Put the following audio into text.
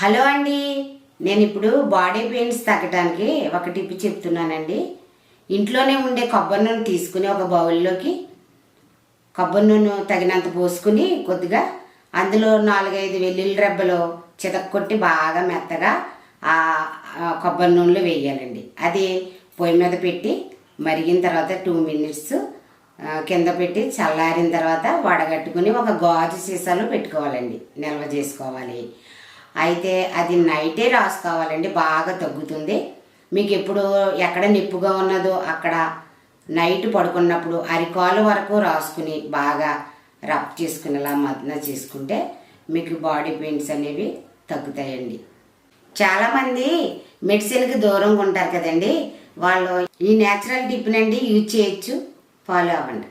Hello అండి నేను ఇప్పుడు బాడీ పెయిన్స్ తగ్గడానికి ఒక టిప్ చెప్తున్నానండి. ఇంట్లోనే ఉండే కొబ్బరి నూనె తీసుకుని ఒక బౌల్లోకి కొబ్బరి నూనె తగినంత పోసుకుని కొద్దిగా అందులో నాలుగైదు వెల్లుల్లి రెబ్బలు చితక్కొట్టి బాగా మెత్తగా ఆ కొబ్బరి నూనెలో వేయాలండి. అది పొయ్యి మీద పెట్టి మరిగిన తర్వాత టూ మినిట్స్ కింద పెట్టి చల్లారిన తర్వాత వడగట్టుకుని ఒక గాజు సీసాలో పెట్టుకోవాలండి. నిల్వ చేసుకోవాలి. అయితే అది నైటే రాసుకోవాలండి బాగా తగ్గుతుంది. మీకు ఎప్పుడు ఎక్కడ నిప్పుగా ఉన్నదో అక్కడ నైట్ పడుకున్నప్పుడు అరికాలు వరకు రాసుకుని బాగా రబ్ చేసుకునేలా మదన చేసుకుంటే మీకు బాడీ పెయిన్స్ అనేవి తగ్గుతాయండి. చాలామంది మెడిసిన్కి దూరంగా ఉంటారు కదండి వాళ్ళు ఈ నేచురల్ టిప్నండి యూజ్ చేయొచ్చు ఫాలో అవ్వండి.